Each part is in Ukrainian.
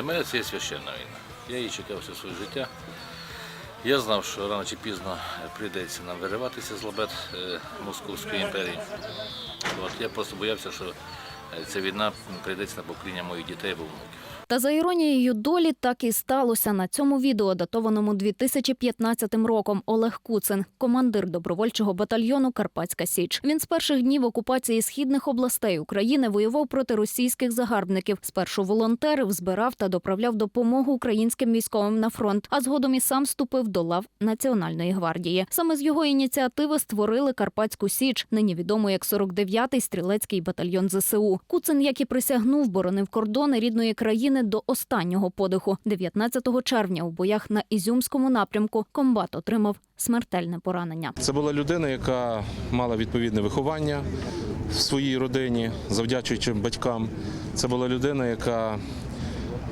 Для мене це є священна війна. Я її чекав все своє життя. Я знав, що рано чи пізно прийдеться нам вириватися з лабет е, Московської імперії. От, я просто боявся, що ця війна прийдеться на покоління моїх дітей або внуків. Та за іронією долі так і сталося на цьому відео, датованому 2015 роком. Олег Куцин, командир добровольчого батальйону Карпатська Січ. Він з перших днів окупації східних областей України воював проти російських загарбників. Спершу волонтерив, збирав та доправляв допомогу українським військовим на фронт. А згодом і сам вступив до лав Національної гвардії. Саме з його ініціативи створили Карпатську Січ, нині відомо як 49-й стрілецький батальйон ЗСУ. Куцин, як і присягнув, боронив кордони рідної країни до останнього подиху. 19 червня у боях на Ізюмському напрямку комбат отримав смертельне поранення. Це була людина, яка мала відповідне виховання в своїй родині, завдячуючи батькам. Це була людина, яка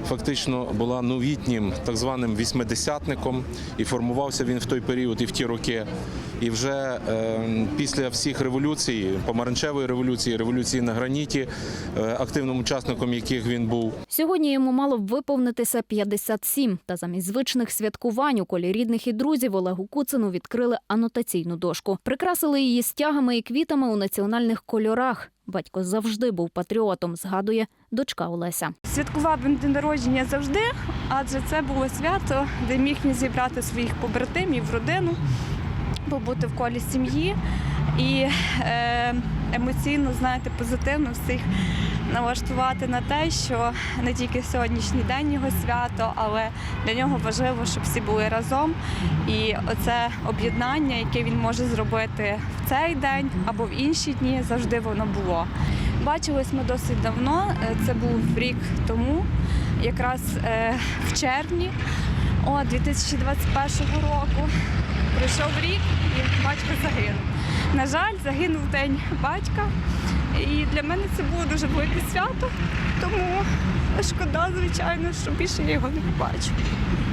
фактично була новітнім так званим вісьмидесятником, і формувався він в той період і в ті роки. І вже е, після всіх революцій, помаранчевої революції, революції на граніті, е, активним учасником яких він був. Сьогодні йому мало б виповнитися 57, та замість звичних святкувань у колі рідних і друзів Олегу Куцину відкрили анотаційну дошку. Прикрасили її стягами і квітами у національних кольорах. Батько завжди був патріотом, згадує дочка Олеся. Святкував він день народження завжди, адже це було свято, де міг зібрати своїх побратимів, родину, побути в колі сім'ї і е, емоційно, знаєте, позитивно всіх налаштувати на те, що не тільки сьогоднішній день його свято, але для нього важливо, щоб всі були разом. І оце об'єднання, яке він може зробити в цей день або в інші дні, завжди воно було. Бачились ми досить давно. е, Це був рік тому, якраз е, в червні о, 2021 року. Пройшов рік і батько загинув. На жаль, загинув день батька. Для мене це було дуже велике свято, тому шкода, звичайно, що більше я його не побачу.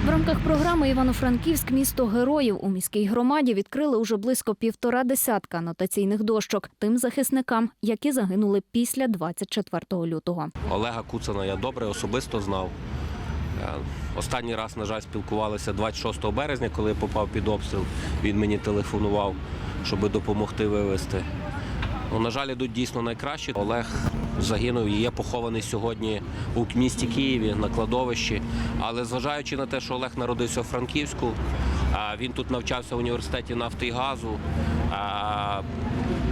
В рамках програми Івано-Франківськ місто героїв у міській громаді відкрили уже близько півтора десятка анотаційних дощок тим захисникам, які загинули після 24 лютого. Олега Куцина я добре особисто знав. Е, Останній раз, на жаль, спілкувалися 26 березня, коли я попав під обстріл. Він мені телефонував, щоб допомогти вивезти. Ну, на жаль, йдуть дійсно найкращі. Олег загинув і є похований сьогодні у місті Києві на кладовищі. Але зважаючи на те, що Олег народився у Франківську, він тут навчався в університеті нафти і газу.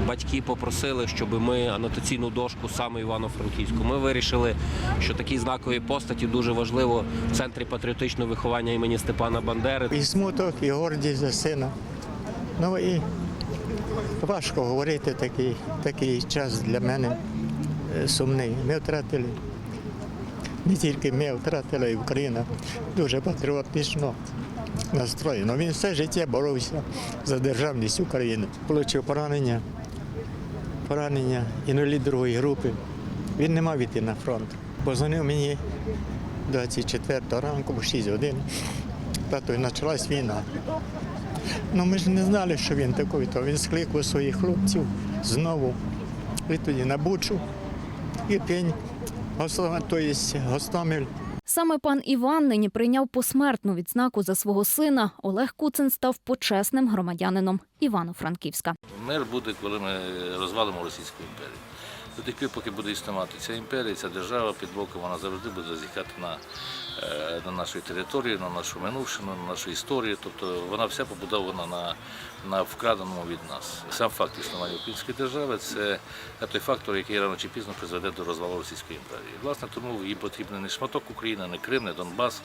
Батьки попросили, щоб ми анотаційну дошку саме Івано-Франківську. Ми вирішили, що такі знакові постаті дуже важливо в центрі патріотичного виховання імені Степана Бандери. І смуток, і гордість за сина. Ну і важко говорити такий, такий час для мене е, сумний. Ми втратили, не тільки ми втратили, і Україна дуже патріотично настроєна. Він все життя боровся за державність України. Получив поранення, поранення інвалід другої групи. Він не мав іти на фронт. Позвонив мені 24 ранку, в 6 годин. Тато, і почалась війна. Ну ми ж не знали, що він такий, то він скликав своїх хлопців знову. І тоді на Бучу, Ірпінь, Гостомель, тобто Гостомель. Саме пан Іван нині прийняв посмертну відзнаку за свого сина. Олег Куцин став почесним громадянином Івано-Франківська. Мир буде, коли ми розвалимо Російську імперію. До тих пір, поки буде існувати ця імперія, ця держава під боком, вона завжди буде зазіхати на, е, на нашу територію, на нашу минувшину, на нашу історію. Тобто вона вся побудована на, на вкраденому від нас. Сам факт існування української держави це той фактор, який рано чи пізно призведе до розвалу Російської імперії. Власне, тому їм потрібен не шматок України, не Крим, не Донбас,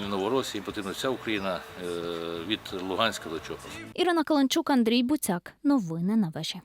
не Новоросія, їм потрібна вся Україна е, від Луганська до Чопа. Ірина Каленчук, Андрій Буцяк. Новини на вежі.